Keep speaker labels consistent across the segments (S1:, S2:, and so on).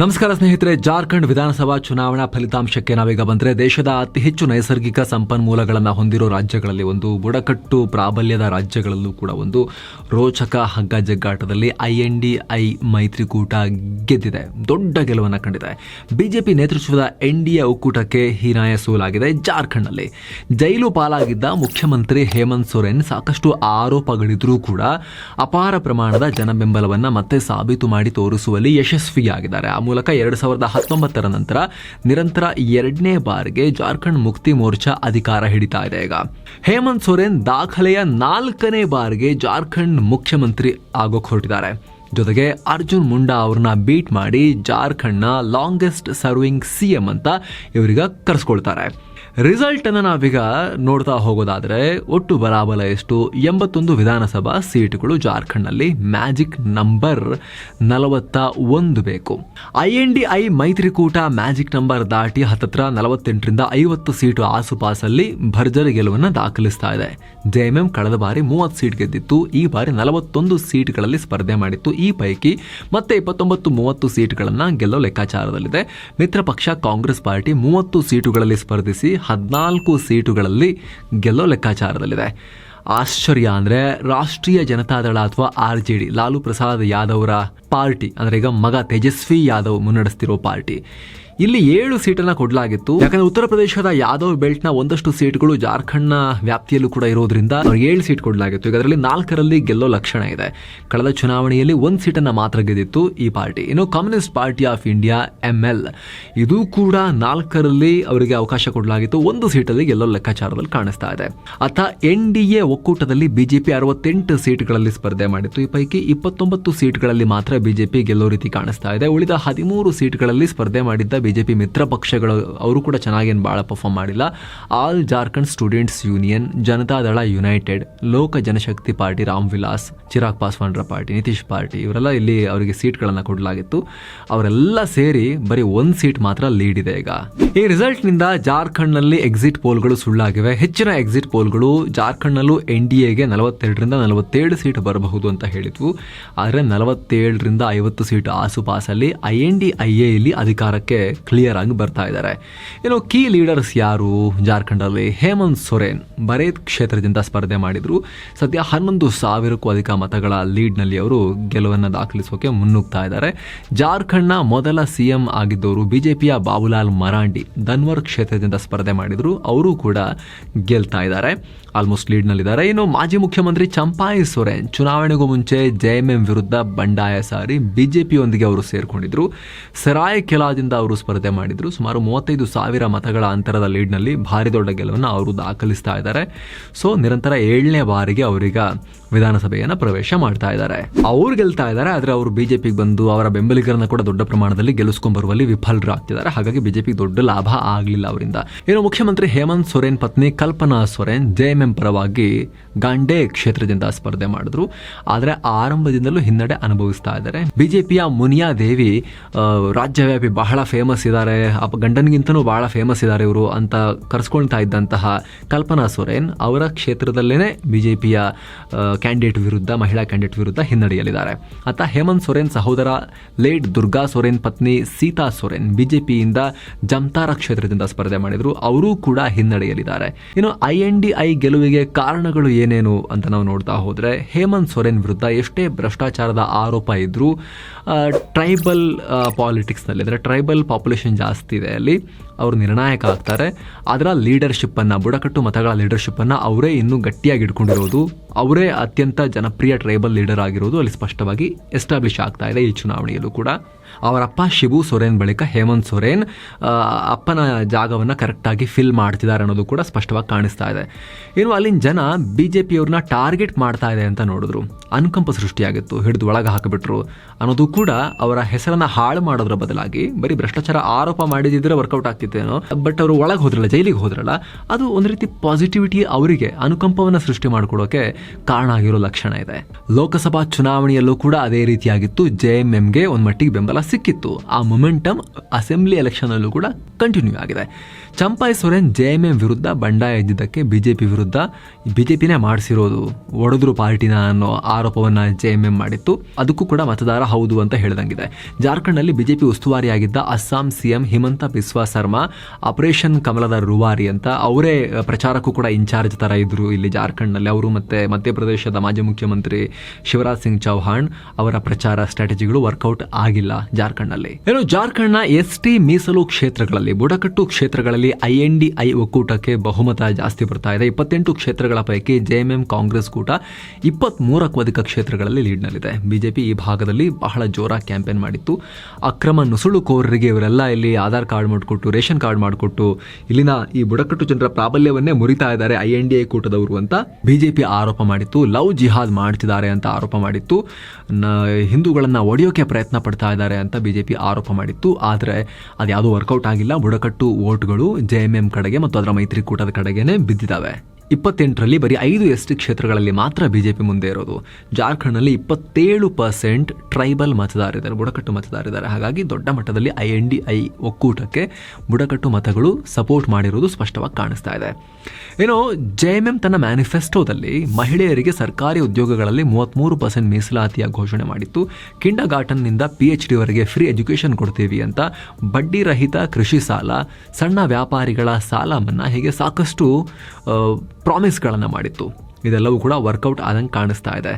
S1: ನಮಸ್ಕಾರ ಸ್ನೇಹಿತರೆ, ಜಾರ್ಖಂಡ್ ವಿಧಾನಸಭಾ ಚುನಾವಣಾ ಫಲಿತಾಂಶಕ್ಕೆ ನಾವೀಗ ಬಂದರೆ ದೇಶದ ಅತಿ ಹೆಚ್ಚು ನೈಸರ್ಗಿಕ ಸಂಪನ್ಮೂಲಗಳನ್ನು ಹೊಂದಿರೋ ರಾಜ್ಯಗಳಲ್ಲಿ ಒಂದು, ಬುಡಕಟ್ಟು ಪ್ರಾಬಲ್ಯದ ರಾಜ್ಯಗಳಲ್ಲೂ ಕೂಡ ಒಂದು. ರೋಚಕ ಹಗ್ಗ ಜಗ್ಗಾಟದಲ್ಲಿ ಐ ಎನ್ ಡಿ ಐ ಮೈತ್ರಿಕೂಟ ಗೆದ್ದಿದೆ, ದೊಡ್ಡ ಗೆಲುವನ್ನು ಕಂಡಿದೆ. ಬಿಜೆಪಿ ನೇತೃತ್ವದ ಎನ್ ಡಿ ಎ ಒಕ್ಕೂಟಕ್ಕೆ ಹೀನಾಯ ಸೋಲಾಗಿದೆ ಜಾರ್ಖಂಡ್ನಲ್ಲಿ. ಜೈಲು ಪಾಲಾಗಿದ್ದ ಮುಖ್ಯಮಂತ್ರಿ ಹೇಮಂತ್ ಸೊರೆನ್ ಸಾಕಷ್ಟು ಆರೋಪಗಳಿದ್ರೂ ಕೂಡ ಅಪಾರ ಪ್ರಮಾಣದ ಜನಬೆಂಬಲವನ್ನು ಮತ್ತೆ ಸಾಬೀತು ಮಾಡಿ ತೋರಿಸುವಲ್ಲಿ ಯಶಸ್ವಿಯಾಗಿದ್ದಾರೆ. ಮೂಲಕ ಎರಡು ಸಾವಿರದ ಹತ್ತೊಂಬತ್ತರ ನಂತರ ನಿರಂತರ ಎರಡನೇ ಬಾರಿಗೆ ಜಾರ್ಖಂಡ್ ಮುಕ್ತಿ ಮೋರ್ಚಾ ಅಧಿಕಾರ ಹಿಡಿತಾ ಇದೆ ಈಗ. ಹೇಮಂತ್ ಸೊರೇನ್ ದಾಖಲೆಯ ನಾಲ್ಕನೇ ಬಾರಿಗೆ ಜಾರ್ಖಂಡ್ ಮುಖ್ಯಮಂತ್ರಿ ಆಗೋಕ್ ಹೊರಟಿದ್ದಾರೆ ಜೊತೆಗೆ ಅರ್ಜುನ್ ಮುಂಡಾ ಅವ್ರನ್ನ ಬೀಟ್ ಮಾಡಿ ಜಾರ್ಖಂಡ್ನ ಲಾಂಗೆಸ್ಟ್ ಸರ್ವಿಂಗ್ ಸಿ ಎಂ ಅಂತ ಇವರಿಗ ಕರೆಸ್ಕೊಳ್ತಾರೆ. ರಿಸಲ್ಟ್ ಅನ್ನು ನಾವೀಗ ನೋಡ್ತಾ ಹೋಗೋದಾದ್ರೆ ಒಟ್ಟು ಬಲಾಬಲ ಎಷ್ಟು? ಎಂಬತ್ತೊಂದು ವಿಧಾನಸಭಾ ಸೀಟುಗಳು ಜಾರ್ಖಂಡ್ನಲ್ಲಿ. ಮ್ಯಾಜಿಕ್ ನಂಬರ್ ನಲವತ್ತ ಒಂದು ಬೇಕು. ಐ ಎನ್ ಡಿ ಐ ಮೈತ್ರಿಕೂಟ ಮ್ಯಾಜಿಕ್ ನಂಬರ್ ದಾಟಿ ಹತ್ತತ್ರ ನಲವತ್ತೆಂಟರಿಂದ ಐವತ್ತು ಸೀಟು ಆಸುಪಾಸಲ್ಲಿ ಭರ್ಜರಿ ಗೆಲುವನ್ನು ದಾಖಲಿಸ್ತಾ ಇದೆ. ಜೆಎಂಎಂ ಕಳೆದ ಬಾರಿ ಮೂವತ್ತು ಸೀಟ್ ಗೆದ್ದಿತ್ತು. ಈ ಬಾರಿ ನಲವತ್ತೊಂದು ಸೀಟ್ಗಳಲ್ಲಿ ಸ್ಪರ್ಧೆ ಮಾಡಿತ್ತು. ಈ ಪೈಕಿ ಮತ್ತೆ ಇಪ್ಪತ್ತೊಂಬತ್ತು, ಮೂವತ್ತು ಸೀಟ್ಗಳನ್ನು ಗೆಲ್ಲೋ ಲೆಕ್ಕಾಚಾರದಲ್ಲಿದೆ. ಮಿತ್ರ ಪಕ್ಷ ಕಾಂಗ್ರೆಸ್ ಪಾರ್ಟಿ ಮೂವತ್ತು ಸೀಟುಗಳಲ್ಲಿ ಸ್ಪರ್ಧಿಸಿ ಹದಿನಾಲ್ಕು ಸೀಟುಗಳಲ್ಲಿ ಗೆಲ್ಲೋ ಲೆಕ್ಕಾಚಾರದಲ್ಲಿದೆ. ಆಶ್ಚರ್ಯ ಅಂದರೆ ರಾಷ್ಟ್ರೀಯ ಜನತಾದಳ ಅಥವಾ R J D, Lalu Prasad ಯಾದವ್ರ party. ಅಂದರೆ ಈಗ ಮಗ ತೇಜಸ್ವಿ ಯಾದವ್ ಮುನ್ನಡೆಸ್ತಿರೋ ಪಾರ್ಟಿ. ಇಲ್ಲಿ ಏಳು ಸೀಟನ್ನ ಕೊಡಲಾಗಿತ್ತು. ಯಾಕಂದ್ರೆ ಉತ್ತರ ಪ್ರದೇಶದ ಯಾದವ್ ಬೆಲ್ಟ್ನ ಒಂದಷ್ಟು ಸೀಟ್ಗಳು ಜಾರ್ಖಂಡ್ನ ವ್ಯಾಪ್ತಿಯಲ್ಲೂ ಕೂಡ ಇರೋದ್ರಿಂದ ಏಳು ಸೀಟ್ ಕೊಡಲಾಗಿತ್ತು. ಇದರಲ್ಲಿ ನಾಲ್ಕರಲ್ಲಿ ಗೆಲ್ಲೋ ಲಕ್ಷಣ ಇದೆ. ಕಳೆದ ಚುನಾವಣೆಯಲ್ಲಿ ಒಂದು ಸೀಟನ್ನ ಮಾತ್ರ ಗೆದ್ದಿತ್ತು ಈ ಪಾರ್ಟಿ. ಇನ್ನು communist party of India M L ಇದು ಕೂಡ ನಾಲ್ಕರಲ್ಲಿ ಅವರಿಗೆ ಅವಕಾಶ ಕೊಡಲಾಗಿತ್ತು. ಒಂದು ಸೀಟಲ್ಲಿ ಗೆಲ್ಲೋ ಲೆಕ್ಕಾಚಾರದಲ್ಲಿ ಕಾಣಿಸ್ತಾ ಇದೆ. ಅಥ ಎನ್ ಡಿ ಎ ಒಕ್ಕೂಟದಲ್ಲಿ ಬಿಜೆಪಿ ಅರವತ್ತೆಂಟು ಸೀಟ್ಗಳಲ್ಲಿ ಸ್ಪರ್ಧೆ ಮಾಡಿತ್ತು. ಈ ಪೈಕಿ ಇಪ್ಪತ್ತೊಂಬತ್ತು ಸೀಟ್ಗಳಲ್ಲಿ ಮಾತ್ರ ಬಿಜೆಪಿ ಗೆಲ್ಲೋ ರೀತಿ ಕಾಣಿಸ್ತಾ ಇದೆ. ಉಳಿದ ಹದಿಮೂರು ಸೀಟ್ಗಳಲ್ಲಿ ಸ್ಪರ್ಧೆ ಮಾಡಿದ್ದ ಬಿಜೆಪಿ ಮಿತ್ರ ಪಕ್ಷಗಳು, ಅವರು ಕೂಡ ಚೆನ್ನಾಗೇನು ಭಾಳ ಪರ್ಫಾರ್ಮ್ ಮಾಡಿಲ್ಲ. All Jharkhand students union Janata Dal united Lok Janshakti party Ram Vilas Chirag ಪಾಸ್ವಾನ್ರ party Nitish party ಇವರೆಲ್ಲ ಇಲ್ಲಿ ಅವರಿಗೆ ಸೀಟ್ಗಳನ್ನು ಕೊಡಲಾಗಿತ್ತು. ಅವರೆಲ್ಲ ಸೇರಿ ಬರೀ ಒಂದು ಸೀಟ್ ಮಾತ್ರ ಲೀಡ್ ಇದೆ ಈಗ. ಈ ರಿಸಲ್ಟ್ನಿಂದ ಜಾರ್ಖಂಡ್ನಲ್ಲಿ ಎಕ್ಸಿಟ್ ಪೋಲ್ಗಳು ಸುಳ್ಳಾಗಿವೆ. ಹೆಚ್ಚಿನ ಎಕ್ಸಿಟ್ ಪೋಲ್ಗಳು ಜಾರ್ಖಂಡ್ನಲ್ಲೂ ಎನ್ ಡಿ ಎಗೆ ನಲವತ್ತೆರಡರಿಂದ ನಲವತ್ತೇಳು ಸೀಟ್ ಬರಬಹುದು ಅಂತ ಹೇಳಿದ್ವು. ಆದರೆ ನಲವತ್ತೇಳರಿಂದ ಐವತ್ತು ಸೀಟ್ ಆಸುಪಾಸಲ್ಲಿ ಐ ಎನ್ ಡಿ ಐ ಎಲ್ಲಿ ಅಧಿಕಾರಕ್ಕೆ ಕ್ಲಿಯರ್ ಆಗಿ ಬರ್ತಾ ಇದ್ದಾರೆ. ಇನ್ನು ಕೀ ಲೀಡರ್ಸ್ ಯಾರು? ಜಾರ್ಖಂಡಲ್ಲಿ ಹೇಮಂತ್ ಸೊರೇನ್. ಬರೇದ್ ಕ್ಷೇತ್ರದಿಂದ ಸ್ಪರ್ಧೆ ಮಾಡಿದ್ರು. ಸದ್ಯ ಹನ್ನೊಂದು ಸಾವಿರಕ್ಕೂ ಅಧಿಕ ಮತಗಳ ಲೀಡ್ನಲ್ಲಿ ಅವರು ಗೆಲುವನ್ನು ದಾಖಲಿಸೋಕೆ ಮುನ್ನುಗ್ತಾ ಇದ್ದಾರೆ. ಜಾರ್ಖಂಡ್ನ ಮೊದಲ ಸಿಎಂ ಆಗಿದ್ದವರು ಬಿಜೆಪಿಯ ಬಾಬುಲಾಲ್ ಮರಾಂಡಿ. ದನ್ವರ್ ಕ್ಷೇತ್ರದಿಂದ ಸ್ಪರ್ಧೆ ಮಾಡಿದ್ರು. ಅವರು ಕೂಡ ಗೆಲ್ತಾ ಇದ್ದಾರೆ. ಆಲ್ಮೋಸ್ಟ್ ಲೀಡ್ನಲ್ಲಿದ್ದಾರೆ ಇನ್ನು ಮಾಜಿ ಮುಖ್ಯಮಂತ್ರಿ ಚಂಪಾಯಿ ಸೊರೆನ್ ಚುನಾವಣೆಗೂ ಮುಂಚೆ ಜೆಎಂಎಂ ವಿರುದ್ಧ ಬಂಡಾಯ ಸಾರಿ ಬಿಜೆಪಿಯೊಂದಿಗೆ ಅವರು ಸೇರಿಕೊಂಡಿದ್ರು. ಸರಾಯ್ ಕೆಲಾದಿಂದ ಅವರು ಸ್ಪರ್ಧೆ ಮಾಡಿದ್ರು. ಸುಮಾರು ಮೂವತ್ತೈದು ಸಾವಿರ ಮತಗಳ ಅಂತರದ ಲೀಡ್ನಲ್ಲಿ ಭಾರಿ ದೊಡ್ಡ ಗೆಲುವನ್ನು ಅವರು ದಾಖಲಿಸ್ತಾ ಇದ್ದಾರೆ. ಸೊ, ನಿರಂತರ ಏಳನೇ ಬಾರಿಗೆ ಅವರೀಗ ವಿಧಾನಸಭೆಯನ್ನು ಪ್ರವೇಶ ಮಾಡ್ತಾ ಇದ್ದಾರೆ. ಅವ್ರು ಗೆಲ್ತಾ ಇದ್ದಾರೆ, ಆದರೆ ಅವರು ಬಿಜೆಪಿಗೆ ಬಂದು ಅವರ ಬೆಂಬಲಿಗರನ್ನ ಕೂಡ ದೊಡ್ಡ ಪ್ರಮಾಣದಲ್ಲಿ ಗೆಲ್ಲಿಸ್ಕೊಂಡ್ ಬರುವಲ್ಲಿ ವಿಫಲರಾಗ್ತಿದ್ದಾರೆ. ಹಾಗಾಗಿ ಬಿಜೆಪಿಗೆ ದೊಡ್ಡ ಲಾಭ ಆಗಲಿಲ್ಲ ಅವರಿಂದ. ಇನ್ನು ಮುಖ್ಯಮಂತ್ರಿ ಹೇಮಂತ್ ಸೊರೇನ್ ಪತ್ನಿ ಕಲ್ಪನಾ ಸೊರೇನ್ ಜೆಎಂಎಂ ಪರವಾಗಿ ಗಾಂಡೆ ಕ್ಷೇತ್ರದಿಂದ ಸ್ಪರ್ಧೆ ಮಾಡಿದ್ರು. ಆದರೆ ಆರಂಭದಿಂದಲೂ ಹಿನ್ನಡೆ ಅನುಭವಿಸ್ತಾ ಇದ್ದಾರೆ. ಬಿಜೆಪಿಯ ಮುನಿಯಾ ದೇವಿ ರಾಜ್ಯವ್ಯಾಪಿ ಬಹಳ ಫೇಮಸ್ ಇದ್ದಾರೆ. ಗಂಡನಿಗಿಂತನೂ ಬಹಳ ಫೇಮಸ್ ಇದ್ದಾರೆ ಇವರು ಅಂತ ಕರೆಸ್ಕೊಳ್ತಾ ಇದ್ದಂತಹ ಕಲ್ಪನಾ ಸೊರೇನ್ ಅವರ ಕ್ಷೇತ್ರದಲ್ಲೇನೆ ಬಿಜೆಪಿಯ ಕ್ಯಾಂಡಿಡೇಟ್ ವಿರುದ್ಧ, ಮಹಿಳಾ ಕ್ಯಾಂಡಿಡೇಟ್ ವಿರುದ್ಧ ಹಿನ್ನಡೆಯಲ್ಲಿದ್ದಾರೆ. ಅತ್ತ ಹೇಮಂತ್ ಸೊರೇನ್ ಸಹೋದರ, ಲೇಟ್ ದುರ್ಗಾ ಸೊರೇನ್ ಪತ್ನಿ ಸೀತಾ ಸೊರೇನ್ ಬಿಜೆಪಿಯಿಂದ ಜಮ್ತಾರ ಕ್ಷೇತ್ರದಿಂದ ಸ್ಪರ್ಧೆ ಮಾಡಿದ್ರು. ಅವರೂ ಕೂಡ ಹಿನ್ನಡೆಯಲ್ಲಿದ್ದಾರೆ. ಇನ್ನು ಐ ಎನ್ ಡಿ ಐ ಗೆಲುವಿಗೆ ಕಾರಣಗಳು ಏನೇನು ಅಂತ ನಾವು ನೋಡ್ತಾ ಹೋದರೆ ಹೇಮಂತ್ ಸೊರೆನ್ ವಿರುದ್ಧ ಎಷ್ಟೇ ಭ್ರಷ್ಟಾಚಾರದ ಆರೋಪ ಇದ್ದರೂ ಟ್ರೈಬಲ್ ಪಾಲಿಟಿಕ್ಸ್ನಲ್ಲಿ ಅಂದರೆ ಟ್ರೈಬಲ್ ಪಾಪ್ಯುಲೇಷನ್ ಜಾಸ್ತಿ ಇದೆ ಅಲ್ಲಿ ಅವರು ನಿರ್ಣಾಯಕ ಆಗ್ತಾರೆ. ಅದರ ಲೀಡರ್ಶಿಪ್ಪನ್ನು ಬುಡಕಟ್ಟು ಮತಗಳ ಲೀಡರ್ಶಿಪ್ಪನ್ನು ಅವರೇ ಇನ್ನೂ ಗಟ್ಟಿಯಾಗಿ ಇಟ್ಕೊಂಡಿರೋದು ಅವರೇ ಅತ್ಯಂತ ಜನಪ್ರಿಯ ಟ್ರೈಬಲ್ ಲೀಡರ್ ಆಗಿರೋದು ಅಲ್ಲಿ ಸ್ಪಷ್ಟವಾಗಿ ಎಸ್ಟಾಬ್ಲಿಷ್ ಆಗ್ತಾ ಇದೆ ಈ ಚುನಾವಣೆಯಲ್ಲೂ ಕೂಡ. ಅವರಪ್ಪ ಶಿಬು ಸೊರೇನ್ ಬಳಿಕ ಹೇಮಂತ್ ಸೊರೇನ್ ಅಪ್ಪನ ಜಾಗವನ್ನು ಕರೆಕ್ಟಾಗಿ ಫಿಲ್ ಮಾಡ್ತಿದ್ದಾರೆ ಅನ್ನೋದು ಕೂಡ ಸ್ಪಷ್ಟವಾಗಿ ಕಾಣಿಸ್ತಾ ಇದೆ. ಇನ್ನು ಅಲ್ಲಿನ ಜನ ಬಿ ಜೆ ಪಿಯವ್ರನ್ನ ಟಾರ್ಗೆಟ್ ಮಾಡ್ತಾ ಇದೆ ಅಂತ ನೋಡಿದ್ರು. ಅನುಕಂಪ ಸೃಷ್ಟಿಯಾಗಿತ್ತು, ಹಿಡಿದು ಒಳಗೆ ಹಾಕಿಬಿಟ್ರು ಅನ್ನೋದು ಕೂಡ ಅವರ ಹೆಸರನ್ನು ಹಾಳು ಮಾಡೋದ್ರ ಬದಲಾಗಿ ಬರೀ ಭ್ರಷ್ಟಾಚಾರ ಆರೋಪ ಮಾಡಿದಿದ್ರೆ ವರ್ಕೌಟ್ ಆಗ್ತಿತ್ತೇನೋ ಬಟ್ ಅವರು ಒಳಗೆ ಹೋದ್ರಲ್ಲ, ಜೈಲಿಗೆ ಹೋದ್ರಲ್ಲ, ಅದು ಒಂದು ರೀತಿ ಪಾಸಿಟಿವಿಟಿ ಅವರಿಗೆ, ಅನುಕಂಪವನ್ನು ಸೃಷ್ಟಿ ಮಾಡಿಕೊಡೋಕೆ ಕಾರಣ ಆಗಿರೋ ಲಕ್ಷಣ ಇದೆ. ಲೋಕಸಭಾ ಚುನಾವಣೆಯಲ್ಲೂ ಕೂಡ ಅದೇ ರೀತಿಯಾಗಿತ್ತು. ಜೆ ಎಂ ಎಂಗೆ ಒಂದು ಮಟ್ಟಿಗೆ ಬೆಂಬಲ ಸಿಕ್ಕಿತ್ತು. ಆ ಮೊಮೆಂಟಮ್ ಅಸೆಂಬ್ಲಿ ಎಲೆಕ್ಷನ್ ಅಲ್ಲೂ ಕೂಡ ಕಂಟಿನ್ಯೂ ಆಗಿದೆ. Champai Soren J M M ವಿರುದ್ಧ ಬಂಡಾಯ ಇದ್ದಿದ್ದಕ್ಕೆ ಬಿಜೆಪಿ ವಿರುದ್ಧ ಬಿಜೆಪಿನೇ ಮಾಡಿಸಿರೋದು ಒಡೆದ್ರು ಪಾರ್ಟಿನ ಅನ್ನೋ ಆರೋಪವನ್ನ ಜೆ ಎಂ ಎಂ ಮಾಡಿತ್ತು. ಅದಕ್ಕೂ ಕೂಡ ಮತದಾರ ಹೌದು ಅಂತ ಹೇಳಿದಂಗಿದೆ. ಜಾರ್ಖಂಡ್ನಲ್ಲಿ ಬಿಜೆಪಿ ಉಸ್ತುವಾರಿಯಾಗಿದ್ದ ಅಸ್ಸಾಂ ಸಿಎಂ ಹಿಮಂತ ಬಿಸ್ವಾ ಸರ್ಮಾ ಆಪರೇಷನ್ ಕಮಲದ ರುವಾರಿ ಅಂತ ಅವರೇ ಪ್ರಚಾರಕ್ಕೂ ಕೂಡ ಇನ್ಚಾರ್ಜ್ ತರ ಇದ್ದರು ಇಲ್ಲಿ ಜಾರ್ಖಂಡ್ನಲ್ಲಿ. ಅವರು ಮತ್ತೆ ಮಧ್ಯಪ್ರದೇಶದ ಮಾಜಿ ಮುಖ್ಯಮಂತ್ರಿ ಶಿವರಾಜ್ ಸಿಂಗ್ ಚೌಹಾಣ್ ಅವರ ಪ್ರಚಾರ ಸ್ಟ್ರಾಟಜಿಗಳು ವರ್ಕೌಟ್ ಆಗಿಲ್ಲ ಜಾರ್ಖಂಡ್ನಲ್ಲಿ. ಏನು ಜಾರ್ಖಂಡ್ನ ಎಸ್ ಟಿ ಮೀಸಲು ಕ್ಷೇತ್ರಗಳಲ್ಲಿ, ಬುಡಕಟ್ಟು ಕ್ಷೇತ್ರಗಳಲ್ಲಿ ಐಎನ್ ಡಿ ಐ ಒಕ್ಕೂಟಕ್ಕೆ ಬಹುಮತ ಜಾಸ್ತಿ ಬರ್ತಾ ಇದೆ. ಇಪ್ಪತ್ತೆಂಟು ಕ್ಷೇತ್ರಗಳ ಪೈಕಿ ಜೆಎಂಎಂ ಕಾಂಗ್ರೆಸ್ ಕೂಟ ಇಪ್ಪತ್ತ್ ಮೂರಕ್ಕೂ ಅಧಿಕ ಕ್ಷೇತ್ರಗಳಲ್ಲಿ ಲೀಡ್ನಲ್ಲಿದೆ. ಬಿಜೆಪಿ ಈ ಭಾಗದಲ್ಲಿ ಬಹಳ ಜೋರಾಗಿ ಕ್ಯಾಂಪೇನ್ ಮಾಡಿತ್ತು. ಅಕ್ರಮ ನುಸುಳುಕೋರರಿಗೆ ಇವರೆಲ್ಲ ಇಲ್ಲಿ ಆಧಾರ್ ಕಾರ್ಡ್ ಮಾಡಿಕೊಟ್ಟು ರೇಷನ್ ಕಾರ್ಡ್ ಮಾಡಿಕೊಟ್ಟು ಇಲ್ಲಿನ ಈ ಬುಡಕಟ್ಟು ಜನರ ಪ್ರಾಬಲ್ಯವನ್ನೇ ಮುರಿತಾ ಇದ್ದಾರೆ ಐ ಎನ್ ಡಿ ಐ ಕೂಟದವರು ಅಂತ. ಬಿಜೆಪಿ ಆರೋಪ ಮಾಡಿತ್ತು, ಲವ್ ಜಿಹಾದ್ ಮಾಡ್ತಿದ್ದಾರೆ ಅಂತ ಆರೋಪ ಮಾಡಿತ್ತು ಹಿಂದೂಗಳನ್ನು ಒಡೆಯೋಕೆ ಪ್ರಯತ್ನ ಪಡ್ತಾ ಇದ್ದಾರೆ ಅಂತ ಬಿಜೆಪಿ ಆರೋಪ ಮಾಡಿತ್ತು. ಆದರೆ ಅದು ಯಾವುದೂ ವರ್ಕೌಟ್ ಆಗಿಲ್ಲ, ಬುಡಕಟ್ಟು ವೋಟ್ಗಳು ಜೆ ಎಂ ಎಂ ಕಡೆಗೆ ಮತ್ತು ಅದರ ಮೈತ್ರಿಕೂಟದ ಕಡೆಗೇನೆ ಬಿದ್ದಿದ್ದಾವೆ. ಇಪ್ಪತ್ತೆಂಟರಲ್ಲಿ ಬರೀ ಐದು ಎಸ್ ಟಿ ಕ್ಷೇತ್ರಗಳಲ್ಲಿ ಮಾತ್ರ ಬಿಜೆಪಿ ಮುಂದೆ ಇರೋದು. ಜಾರ್ಖಂಡ್ನಲ್ಲಿ ಇಪ್ಪತ್ತೇಳು ಪರ್ಸೆಂಟ್ ಟ್ರೈಬಲ್ ಮತದಾರಿದ್ದಾರೆ ಬುಡಕಟ್ಟು ಮತದಾರಿದ್ದಾರೆ ಹಾಗಾಗಿ ದೊಡ್ಡ ಮಟ್ಟದಲ್ಲಿ ಐ ಎನ್ ಡಿ ಐ ಒಕ್ಕೂಟಕ್ಕೆ ಬುಡಕಟ್ಟು ಮತಗಳು ಸಪೋರ್ಟ್ ಮಾಡಿರುವುದು ಸ್ಪಷ್ಟವಾಗಿ ಕಾಣಿಸ್ತಾ ಇದೆ. ಏನೋ ಜೆ ಎಂ ಎಂ ತನ್ನ ಮ್ಯಾನಿಫೆಸ್ಟೋದಲ್ಲಿ ಮಹಿಳೆಯರಿಗೆ ಸರ್ಕಾರಿ ಉದ್ಯೋಗಗಳಲ್ಲಿ ಮೂವತ್ತ್ಮೂರು ಪರ್ಸೆಂಟ್ ಮೀಸಲಾತಿಯ ಘೋಷಣೆ ಮಾಡಿತ್ತು. ಕಿಂಡ ಗಾರ್ಟನ್ನಿಂದ ಪಿ ಎಚ್ ಡಿವರೆಗೆ ಫ್ರೀ ಎಜುಕೇಷನ್ ಕೊಡ್ತೀವಿ ಅಂತ ಬಡ್ಡಿ ರಹಿತ ಕೃಷಿ ಸಾಲ, ಸಣ್ಣ ವ್ಯಾಪಾರಿಗಳ ಸಾಲ ಮನ್ನಾ ಹೀಗೆ ಸಾಕಷ್ಟು ಪ್ರಾಮಿಸ್ಗಳನ್ನು ಮಾಡಿತ್ತು. ಇದೆಲ್ಲವೂ ಕೂಡ ವರ್ಕೌಟ್ ಆದಂಗೆ ಕಾಣಿಸ್ತಾ ಇದೆ.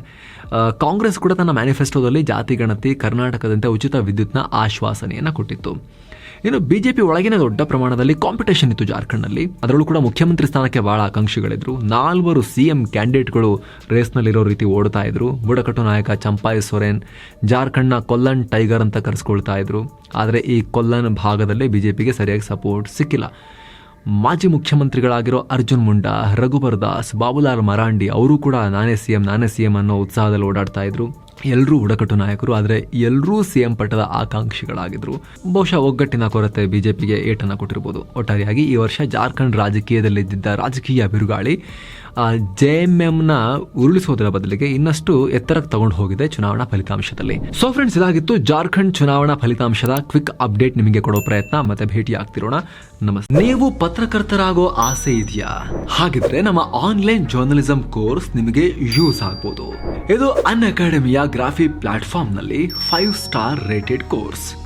S1: ಕಾಂಗ್ರೆಸ್ ಕೂಡ ತನ್ನ ಮ್ಯಾನಿಫೆಸ್ಟೋದಲ್ಲಿ ಜಾತಿ, ಗಣತಿ, ಕರ್ನಾಟಕದಂತೆ ಉಚಿತ ವಿದ್ಯುತ್ನ ಆಶ್ವಾಸನೆಯನ್ನು ಕೊಟ್ಟಿತ್ತು. ಇನ್ನು ಬಿಜೆಪಿ ಒಳಗಿನ ದೊಡ್ಡ ಪ್ರಮಾಣದಲ್ಲಿ ಕಾಂಪಿಟೇಷನ್ ಇತ್ತು ಜಾರ್ಖಂಡ್ನಲ್ಲಿ. ಅದರಲ್ಲೂ ಕೂಡ ಮುಖ್ಯಮಂತ್ರಿ ಸ್ಥಾನಕ್ಕೆ ಬಹಳ ಆಕಾಂಕ್ಷಿಗಳಿದ್ರು. ನಾಲ್ವರು ಸಿ ಎಂ ಕ್ಯಾಂಡಿಡೇಟ್ಗಳು ರೇಸ್ನಲ್ಲಿರೋ ರೀತಿ ಓಡ್ತಾ ಇದ್ರು. ಬುಡಕಟ್ಟು ನಾಯಕ ಚಂಪಾಯಿ ಸೊರೇನ್, ಜಾರ್ಖಂಡ್ನ ಕೊಲ್ಲನ್ ಟೈಗರ್ ಅಂತ ಕರೆಸ್ಕೊಳ್ತಾ ಇದ್ರು. ಆದರೆ ಈ ಕೊಲ್ಲನ್ ಭಾಗದಲ್ಲಿ ಬಿಜೆಪಿಗೆ ಸರಿಯಾಗಿ ಸಪೋರ್ಟ್ ಸಿಕ್ಕಿಲ್ಲ. ಮಾಜಿ ಮುಖ್ಯಮಂತ್ರಿಗಳಾಗಿರೋ ಅರ್ಜುನ್ ಮುಂಡಾ, ರಘುಬರ್ ದಾಸ್, ಬಾಬುಲಾಲ್ ಮರಾಂಡಿ ಅವರು ಕೂಡ ನಾನೇ ಸಿ ಎಂ ನಾನೇ ಸಿ ಎಂ ಅನ್ನೋ ಉತ್ಸಾಹದಲ್ಲಿ ಓಡಾಡ್ತಾ ಇದ್ರು. ಎಲ್ಲರೂ ಬುಡಕಟ್ಟು ನಾಯಕರು, ಆದರೆ ಎಲ್ಲರೂ ಸಿ ಎಂ ಪಟ್ಟದ ಆಕಾಂಕ್ಷಿಗಳಾಗಿದ್ರು. ಬಹುಶಃ ಒಗ್ಗಟ್ಟಿನ ಕೊರತೆ ಬಿಜೆಪಿಗೆ ಏಟನ್ನು ಕೊಟ್ಟಿರ್ಬೋದು. ಒಟ್ಟಾರೆಯಾಗಿ ಈ ವರ್ಷ ಜಾರ್ಖಂಡ್ ರಾಜಕೀಯದಲ್ಲಿದ್ದ ರಾಜಕೀಯ ಬಿರುಗಾಳಿ ಜೆ ಎಂ ಎಂನ ಉರುಳಿಸೋದರ ಬದಲಿಗೆ ಇನ್ನಷ್ಟು ಎತ್ತರಕ್ಕೆ ತಗೊಂಡು ಹೋಗಿದೆ ಚುನಾವಣಾ ಫಲಿತಾಂಶದಲ್ಲಿ. ಸೊ ಫ್ರೆಂಡ್ಸ್ ಇದಾಗಿತ್ತು ಜಾರ್ಖಂಡ್ ಚುನಾವಣಾ ಫಲಿತಾಂಶದ ಕ್ವಿಕ್ ಅಪ್ಡೇಟ್ ನಿಮಗೆ ಕೊಡೋ ಪ್ರಯತ್ನ. ಮತ್ತೆ ಭೇಟಿ ಆಗ್ತಿರೋಣ ನಮಸ್ತೆ. ನೀವು ಪತ್ರಕರ್ತರಾಗೋ ಆಸೆ ಇದೆಯಾ? ಹಾಗಿದ್ರೆ ನಮ್ಮ ಆನ್ಲೈನ್ ಜರ್ನಲಿಸಂ ಕೋರ್ಸ್ ನಿಮಗೆ ಯೂಸ್ ಆಗ್ಬೋದು. ಇದು ಅನ್ ಅಕಾಡೆಮಿಯ ಗ್ರಾಫಿ ಪ್ಲಾಟ್ಫಾರ್ಮ್ನಲ್ಲಿ ಫೈವ್ ಸ್ಟಾರ್ ರೇಟೆಡ್ ಕೋರ್ಸ್